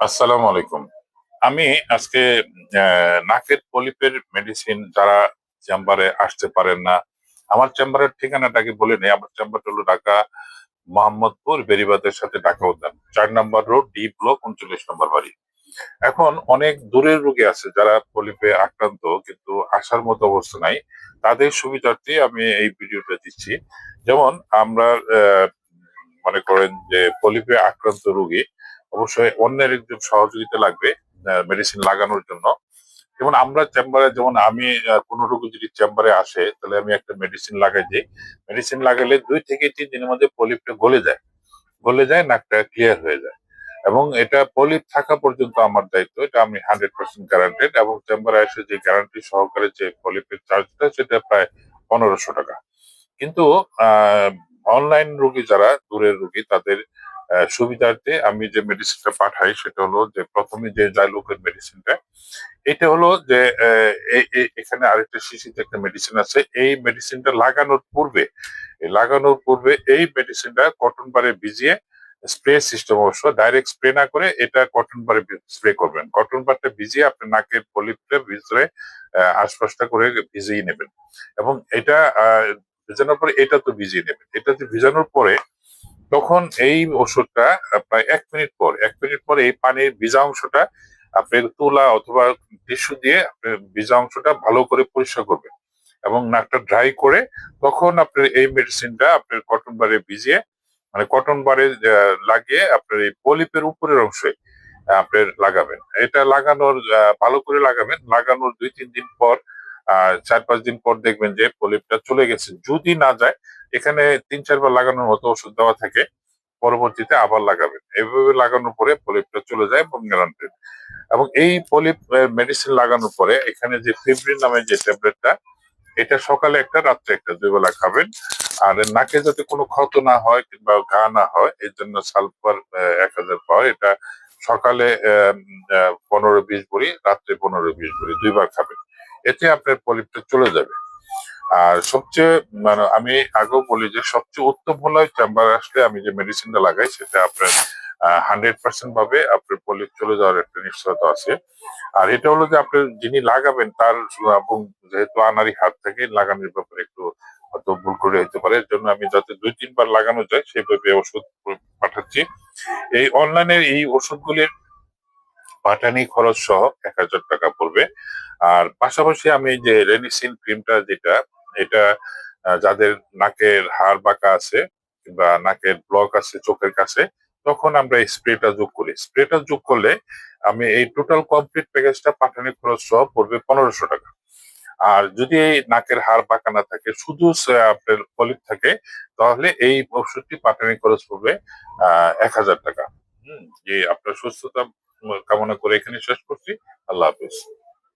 আসসালামু আলাইকুম। আমি আজকে নাকের পলিপের মেডিসিন যারা চেম্বারে আসতে পারেন না, আমার চেম্বারের ঠিকানাটাকে বলে নেই, আমার চেম্বারটা হলো ঢাকা মোহাম্মদপুর বেরিবাদের সাথে ঢাকা উদ্যান, চার নম্বর রোড, ডি ব্লক উনচল্লিশ নম্বর বাড়ি। এখন অনেক দূরের রোগী আছে যারা পলিপে আক্রান্ত, কিন্তু আসার মতো অবস্থা নাই। তাদের সুবিধার্থে আমি এই ভিডিওটা দিচ্ছি। যেমন আমরা মনে করেন যে পলিপে আক্রান্ত রোগী অবশ্যই অন্যের একজন সহযোগিতা লাগবে মেডিসিন লাগানোর জন্য। যেমন আমরা চেম্বারে যেমন আমি কোনো রোগী যদি চেম্বারে আসে, তাহলে আমি একটা মেডিসিন লাগাই দিই। মেডিসিন লাগালে দুই থেকে তিন দিনের মধ্যে পলিপটা গলে যায়। গলে যায়, নাকটা ক্লিয়ার হয়ে যায়। এবং এটা পলিপ থাকা পর্যন্ত আমার দায়িত্ব, এটা আমি হান্ড্রেড পার্সেন্ট গ্যারান্টেড এবং চেম্বারে এসে যে গ্যারান্টি সহকারে যে পলিপের চার্জটা সেটা প্রায় পনেরোশো টাকা। কিন্তু অনলাইন রোগী যারা, দূরের রোগী, তাদের সুবিধার্থে আমি যে মেডিসিনটা পাঠাই সেটা হলো যে প্রথমে যে জাইলোকের মেডিসিনটা এটা হলো যে এখানে আরেকটা শিশিতে একটা মেডিসিন আছে। এই মেডিসিনটা লাগানোর পূর্বে লাগানোর পূর্বে এই মেডিসিনটা কটন বারে ভিজিয়ে স্প্রে সিস্টেম অবশ্য ডাইরেক্ট স্প্রে না করে এটা কটন বারে স্প্রে করবেন। কটন বারটা ভিজিয়ে আপনি নাকের পলিপটা আহ, আশপাশটা করে ভিজিয়ে নেবেন। এবং এটা ভেজানোর পরে এটা তো ভিজিয়ে নেবেন। এটাতে ভিজানোর পরে তখন এই ওষুধটা প্রায় এক মিনিট পর, এক মিনিট পরে এই পানির ভিজা অংশটা আপনার তুলা অথবা টিস্যু দিয়ে আপনার ভিজা অংশটা ভালো করে পরিষ্কার করবেন এবং নাকটা ড্রাই করে তখন আপনার এই মেডিসিনটা আপনার কটন বারে ভিজিয়ে মানে কটন বারে লাগিয়ে আপনার এই পলিপের উপরের অংশে আপনার লাগাবেন। এটা লাগানোর ভালো করে লাগাবেন। লাগানোর দুই, তিন দিন পর, আহ, চার, পাঁচ দিন পর দেখবেন যে পলিপটা চলে গেছে। যদি না যায় এখানে তিন, চারবার লাগানোর মতো ওষুধ দেওয়া থাকে, পরবর্তীতে আবার লাগাবেন। এইভাবে লাগানোর পরে পলিপটা চলে যায় এবং গ্যারান্টেড এবং এই পলিপ মেডিসিন লাগানোর পরে এখানে যে ফিব্রিন নামে যে ট্যাবলেটটা এটা সকালে একটা, রাত্রে একটা, দুই বেলা খাবেন। আর নাকে যাতে কোনো ক্ষত না হয় কিংবা ঘা না হয়, এর জন্য সালফার এক হাজার পাওয়ার। এটা সকালে পনেরো, বিশ ভরি, রাত্রে পনেরো, বিশ ভরি, দুইবার খাবেন। এতে আপনার পলিপটা চলে যাবে। আর সবচেয়ে মানে আমি আগেও বলি যে সবচেয়ে উত্তম হলো চেম্বার আসলে আমি যে মেডিসিনটা লাগাই সেটা আপনার হান্ড্রেড পার্সেন্ট ভাবে আপনার পলিপ চলে যাওয়ার একটা নিশ্চয়তা আছে। আর এটা হলো যে আপনার যিনি লাগাবেন তার, এবং যেহেতু আনারি হাত থেকে, লাগানোর ব্যাপারে একটু হয়তো ভুল করে হতে পারে। এর জন্য আমি যাতে দুই, তিনবার লাগানো যায় সেভাবে ওষুধ পাঠাচ্ছি। এই অনলাইনের এই ওষুধগুলির পাঠানি খরচ সহ এক হাজার টাকা পড়বে। আর পাশাপাশি আমি যে রেনিসিন ক্রিমটা যেটা এটা যাদের নাকের হাড় বাঁকা আছে কিংবা নাকের ব্লক আছে চোখের কাছে, তখন আমরা স্প্রেটা যোগ করি। স্প্রেটা যোগ করলে আমি এই টোটাল কমপ্লিট প্যাকেজটা পাঠানি খরচ সহ পড়বে পনেরোশো টাকা। আর যদি এই নাকের হাড় বাঁকা না থাকে, শুধু আপনার পলিপ থাকে, তাহলে এই ওষুধটি পাঠানি খরচ পড়বে, আহ, এক হাজার টাকা। হম যে আপনার সুস্থতা কামনা করে এখানে শেষ করছি। আল্লাহ হাফিজ।